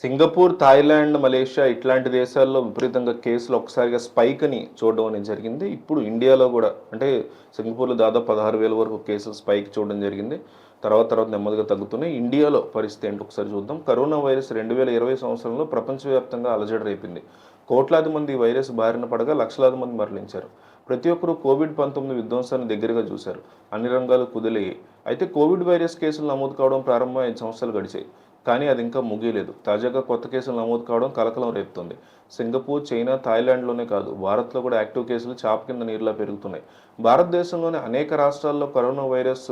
Singapore Thailand Malaysia ఇట్లాంటి దేశాల్లో విపరీతంగా కేసులు ఒకసారిగా స్పైక్ని చూడడం అనేది జరిగింది. ఇప్పుడు ఇండియాలో కూడా అంటే సింగపూర్లో దాదాపు పదహారు వేల వరకు కేసులు స్పైక్ చూడడం జరిగింది. తర్వాత తర్వాత నెమ్మదిగా తగ్గుతున్నాయి. ఇండియాలో పరిస్థితి ఏంటి ఒకసారి చూద్దాం. కరోనా వైరస్ రెండు వేల ఇరవై సంవత్సరంలో ప్రపంచవ్యాప్తంగా అలజడి రేపింది. కోట్లాది మంది వైరస్ బారిన పడగా లక్షలాది మంది మరణించారు. ప్రతి ఒక్కరూ కోవిడ్ పంతొమ్మిది విధ్వంసాన్ని దగ్గరగా చూశారు. అన్ని రంగాలు కుదిలయ్యాయి. అయితే కోవిడ్ వైరస్ కేసులు నమోదు కావడం ప్రారంభం ఐదు సంవత్సరాలు గడిచాయి. కానీ అది ఇంకా ముగియలేదు. తాజాగా కొత్త కేసులు నమోదు కావడం కలకలం రేపుతుంది. సింగపూర్ చైనా థాయిలాండ్లోనే కాదు భారత్లో కూడా యాక్టివ్ కేసులు చాప కింద నీరులా పెరుగుతున్నాయి. భారతదేశంలోని అనేక రాష్ట్రాల్లో corona virus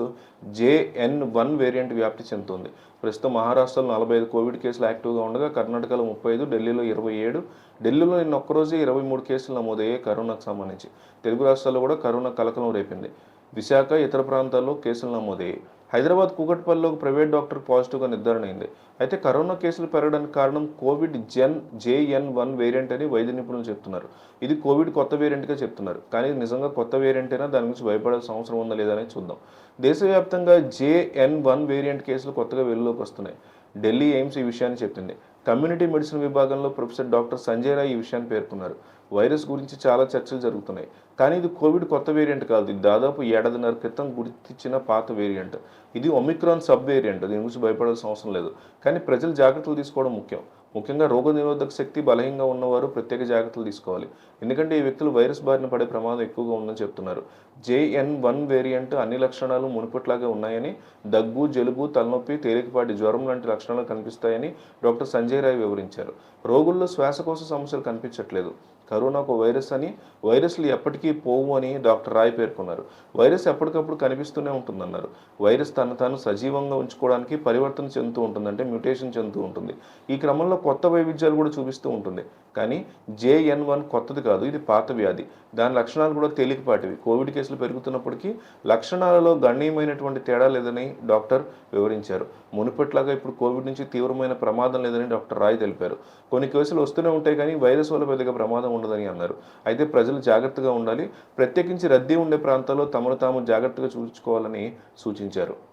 JN one variant వ్యాప్తి చెందుతుంది. ప్రస్తుతం మహారాష్ట్రలో నలభై ఐదు కోవిడ్ కేసులు యాక్టివ్గా ఉండగా కర్ణాటకలో ముప్పై ఐదు ఢిల్లీలో ఇరవై ఏడు ఢిల్లీలో నిన్న ఒక్కరోజే ఇరవై మూడు కేసులు నమోదయ్యాయి కరోనాకు సంబంధించి. తెలుగు రాష్ట్రాల్లో కూడా కరోనా కలకలం రేపింది. విశాఖ ఇతర ప్రాంతాల్లో కేసులు నమోదయ్యాయి. హైదరాబాద్ కూకట్పల్లిలో ప్రైవేట్ డాక్టర్ పాజిటివ్గా నిర్ధారణ అయింది. అయితే కరోనా కేసులు పెరగడానికి కారణం కోవిడ్ జెన్ జేఎన్ వన్ వేరియంట్ అని వైద్య నిపుణులు చెప్తున్నారు. ఇది కోవిడ్ కొత్త వేరియంట్గా చెప్తున్నారు. కానీ నిజంగా కొత్త వేరియంట్ అయినా దాని గురించి భయపడాల్సిన అవసరం ఉందా లేదా అనేది చూద్దాం. దేశవ్యాప్తంగా జేఎన్ వన్ వేరియంట్ కేసులు కొత్తగా వెలుగులోకి వస్తున్నాయి. ఢిల్లీ ఎయిమ్స్ ఈ విషయాన్ని చెప్పింది. కమ్యూనిటీ మెడిసిన్ విభాగంలో ప్రొఫెసర్ డాక్టర్ సంజయ్ రాయ్ ఈ విషయాన్ని పేర్కొన్నారు. వైరస్ గురించి చాలా చర్చలు జరుగుతున్నాయి. కానీ ఇది కోవిడ్ కొత్త వేరియంట్ కాదు. ఇది దాదాపు ఏడాదిన్నర క్రితం గుర్తించిన పాత వేరియంట్. ఇది ఒమిక్రాన్ సబ్ వేరియంట్. దీని గురించి భయపడాల్సిన అవసరం లేదు. కానీ ప్రజలు జాగ్రత్తలు తీసుకోవడం ముఖ్యం. ముఖ్యంగా రోగ నిరోధక శక్తి బలహీనంగా ఉన్నవారు ప్రత్యేక జాగ్రత్తలు తీసుకోవాలి. ఎందుకంటే ఈ వ్యక్తులు వైరస్ బారిన పడే ప్రమాదం ఎక్కువగా ఉందని చెప్తున్నారు. జేఎన్ వన్ వేరియంట్ అన్ని లక్షణాలు మునుపట్లాగే ఉన్నాయని దగ్గు జలుబు తలనొప్పి తేలికపాటి జ్వరం లాంటి లక్షణాలు కనిపిస్తాయని డాక్టర్ సంజయ్ రాయ్ వివరించారు. రోగుల్లో శ్వాసకోశ సమస్యలు కనిపించట్లేదు. కరోనా ఒక వైరస్ అని వైరస్లు ఎప్పటికీ పోవు అని డాక్టర్ రాయ్ పేర్కొన్నారు. వైరస్ ఎప్పటికప్పుడు కనిపిస్తూనే ఉంటుందన్నారు. వైరస్ తను తాను సజీవంగా ఉంచుకోవడానికి పరివర్తన చెందుతూ ఉంటుందంటే మ్యూటేషన్ చెందుతూ ఉంటుంది. ఈ క్రమంలో కొత్త వైవిధ్యాలు కూడా చూపిస్తూ ఉంటుంది. కానీ జేఎన్ వన్ కొత్తది కాదు ఇది పాత వ్యాధి. దాని లక్షణాలు కూడా తేలికపాటివి. కోవిడ్ కేసులు పెరుగుతున్నప్పటికీ లక్షణాలలో గణనీయమైనటువంటి తేడా లేదని డాక్టర్ వివరించారు. మునుపట్లాగా ఇప్పుడు కోవిడ్ నుంచి తీవ్రమైన ప్రమాదం లేదని డాక్టర్ రాయ్ తెలిపారు. కొన్ని కేసులు వస్తూనే ఉంటాయి కానీ వైరస్ వల్ల పెద్దగా ప్రమాదం ఉండదని అన్నారు. అయితే ప్రజలు జాగ్రత్తగా ఉండాలి. ప్రత్యేకించి రద్దీ ఉండే ప్రాంతాల్లో తమను తాము జాగ్రత్తగా చూసుకోవాలని సూచించారు.